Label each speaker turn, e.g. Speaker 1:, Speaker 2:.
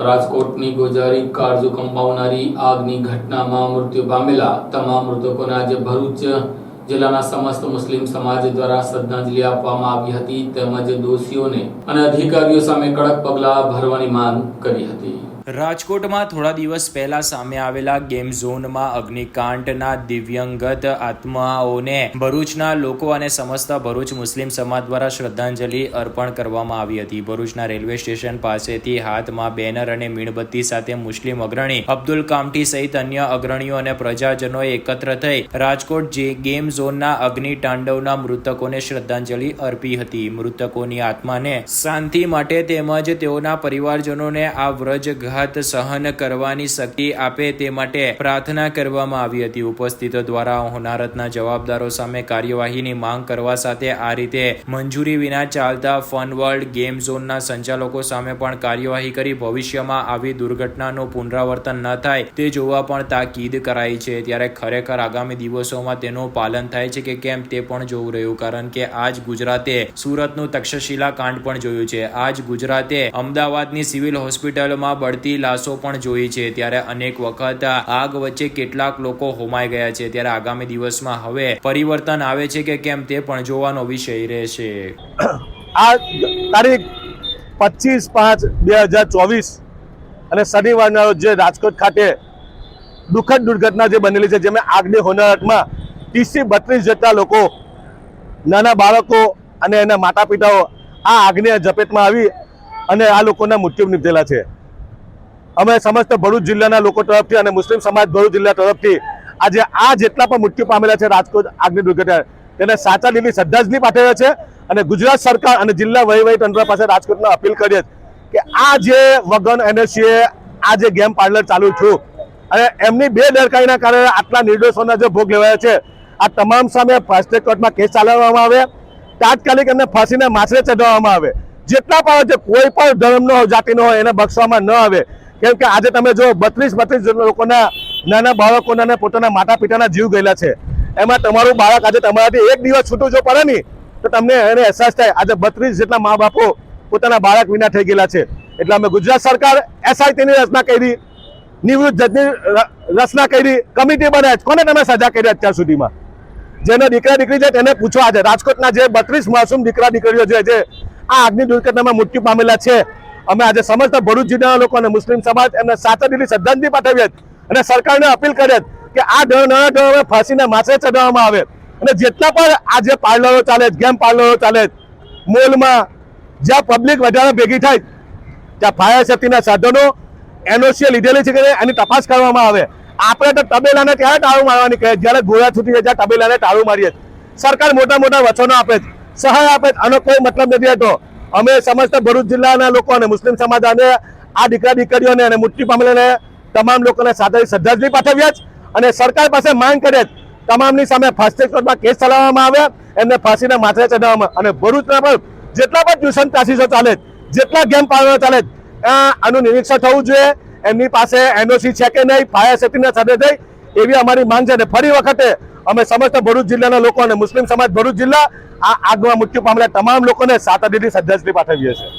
Speaker 1: રાજકોટની ગોજારી કારજો કંપાવનારી આગની ઘટનામાં મૃત્યુ પામેલા તમામ મૃતકોને આજે ભરૂચ જિલ્લાના સમસ્ત મુસ્લિમ સમાજ દ્વારા શ્રદ્ધાંજલિ આપવામાં આવી હતી તેમજ દોષીઓને અને અધિકારીઓ સામે કડક પગલાં ભરવાની માંગ કરી હતી.
Speaker 2: રાજકોટમાં થોડા દિવસ પહેલા સામે આવેલા ગેમ ઝોનમાં અગ્નિકાંડના દિવ્યંગત આત્માઓને ભરૂચના લોકો અને સમસ્ત ભરૂચ મુસ્લિમ સમાજ દ્વારા શ્રદ્ધાંજલિ અર્પણ કરવામાં આવી હતી. ભરૂચના રેલવે સ્ટેશન પાસેથી હાથમાં બેનર અને મીણબત્તી સાથે મુસ્લિમ અગ્રણી અબ્દુલ કામઠી સહિત અન્ય અગ્રણીઓ અને પ્રજાજનોએ એકત્ર થઈ રાજકોટ જે ગેમ ઝોનના અગ્નિ તાંડવના મૃતકોને શ્રદ્ધાંજલિ અર્પી હતી. મૃતકોની આત્માને શાંતિ માટે તેમજ તેઓના પરિવારજનોને આ વ્રજઘાત સહન કરવાની શક્તિ આપે તે માટે પ્રાર્થના કરવામાં આવી હતી. ઉપસ્થિતો દ્વારા હોનારતના જવાબદારો સામે કાર્યવાહીની માંગ કરવા સાથે આ રીતે મંજૂરી વિના ચાલતા ફન વર્લ્ડ ગેમ ઝોનના સંચાલકો સામે પણ કાર્યવાહી કરી ભવિષ્યમાં આવી દુર્ઘટનાનું પુનરાવર્તન ન થાય તે જોવા પણ તાકીદ કરાઈ છે. ત્યારે ખરેખર આગામી દિવસોમાં તેનું પાલન થાય છે કે કેમ તે પણ જોવું રહ્યું, કારણ કે આજ ગુજરાતે સુરતનું તક્ષશિલા કાંડ પણ જોયું છે. આજ ગુજરાતે અમદાવાદની સિવિલ હોસ્પિટલમાં બળતી લાશો પણ જોઈ છે. ત્યારે અનેક વખત આગ વચ્ચે કેટલાક લોકો હોમાઈ ગયા છે. ત્યારે આગામી દિવસમાં હવે પરિવર્તન આવે છે કે કેમ તે પણ જોવાનો વિષય રહેશે.
Speaker 3: આ તારીખ પચીસ પાંચ બે હજાર ચોવીસ અને શનિવારના જે રાજકોટ ખાતે દુઃખદ દુર્ઘટના જે બનેલી છે, જેમાં આગની હોનારતમાં ત્રીસથી બત્રીસ જેટલા લોકો, નાના બાળકો અને એના માતા પિતાઓ આ આગની ઝપેટમાં આવી અને આ લોકોના મૃત્યુ નીપજેલા છે. અમે સમસ્ત ભરૂચ જિલ્લાના લોકો તરફથી અને મુસ્લિમ સમાજ ભરૂચ જિલ્લા તરફથી આજે આ જેટલા પણ મૃત્યુ પામેલા છે રાજકોટ આગની દુર્ઘટના તેને સાચા લીલી શ્રદ્ધાંજલિ પાઠવે છે અને ગુજરાત સરકાર અને જિલ્લા વહીવટી તંત્ર પાસે રાજકોટમાં અપીલ કરીએ કે આ જે વગન એનએસસીએ આ જે ગેમ પાર્લર ચાલુ થયું અને એમની બે દરકારીના કારણે આટલા નિર્દોષોના જે ભોગ લેવાયા છે આ તમામ સામે ફાસ્ટ ટ્રેક કોર્ટમાં કેસ ચાલવામાં આવે તાત્કાલિક એમને ફાંસીને માછરે ચઢાવવામાં આવે. જેટલા પણ જે કોઈ પણ ધર્મનો હોય, જાતિનો હોય એને બક્ષવામાં ન આવે. કેમ કે આજે તમે જો બત્રીસ બત્રીસ લોકોના નાના બાળકોના અને પોતાના માતા પિતાના જીવ ગયેલા છે. એમાં તમારું બાળક આજે તમારાથી એક દિવસ છૂટું જો પડે નહીં, તો તમને એને અહેસાસ થાય. આજે બત્રીસ જેટલા મા બાપો પોતાના બાળક વિના થઈ ગયેલા છે. એટલે અમે ગુજરાત સરકાર એસઆઈટીની રચના કરી, નિવૃત્ત જજની રચના કરી, કમિટી બનાવી કોને તમે સજા કરી અત્યાર સુધીમાં? જેને દીકરા દીકરી છે તેને પૂછવા છે. રાજકોટના જે બત્રીસ માસૂમ દીકરા દીકરીઓ છે આ આગની દુર્ઘટનામાં મૃત્યુ પામેલા છે અમે આજે સમસ્ત ભરૂચ જિલ્લાના લોકો અને મુસ્લિમ સમાજ એમને સાચા દિલી શ્રદ્ધાંજલિ પાઠવીએ અને સરકારને અપીલ કરીએ કે આ ડર નાના ઢ ફાંસીને માથે ચડાવવામાં આવે. અને જેટલા પણ આ જે પાર્લરો ચાલે ગેમ પાર્લરો ચાલે મોલમાં જ્યાં પબ્લિક વધારે ભેગી થાય, ત્યાં ફાયર સેફ્ટીના સાધનો એનઓસીએ લીધેલી છે કે એની તપાસ કરવામાં આવે. આપણે તો તબેલાને ત્યારે ટાળું મારવાની કહે? જ્યારે ગોળા છૂટી જાય ત્યાં તબેલાને ટાળું મારીએ સરકાર મોટા મોટા વચનો આપે છે, સહાય આપે આનો કોઈ મતલબ નથી હોતો અમે સમસ્ત ભરૂચ જિલ્લાના લોકો અને મુસ્લિમ સમાજ અને આ દીકરા દીકરીઓને અને મૃત્યુ પામેલાને તમામ લોકોને સાથે શ્રદ્ધાંજલિ પાઠવ્યા છે અને સરકાર પાસે માંગ કરે તમામની સામે ફાસ્ટેગ કોર્ટમાં કેસ ચલાવવામાં આવે, એમને ફાંસીના માથે ચડાવવામાં અને ભરૂચના પણ જેટલા પણ ટ્યુશન ક્લાસીસો ચાલે જેટલા ગેમ પાર્લરો ચાલે આનું નિરીક્ષણ થવું જોઈએ. એમની પાસે એનઓસી છે કે નહીં, ફાયર સેફ્ટીના સાથે થઈ, એવી અમારી માંગ છે. અને ફરી વખતે અમે સમસ્ત ભરૂચ જિલ્લાના લોકો અને મુસ્લિમ સમાજ ભરૂચ જિલ્લા આ આગમાં મૃત્યુ પામેલા તમામ લોકોને સાત દિલ્હી શ્રદ્ધાંજલિ પાઠવીએ છીએ.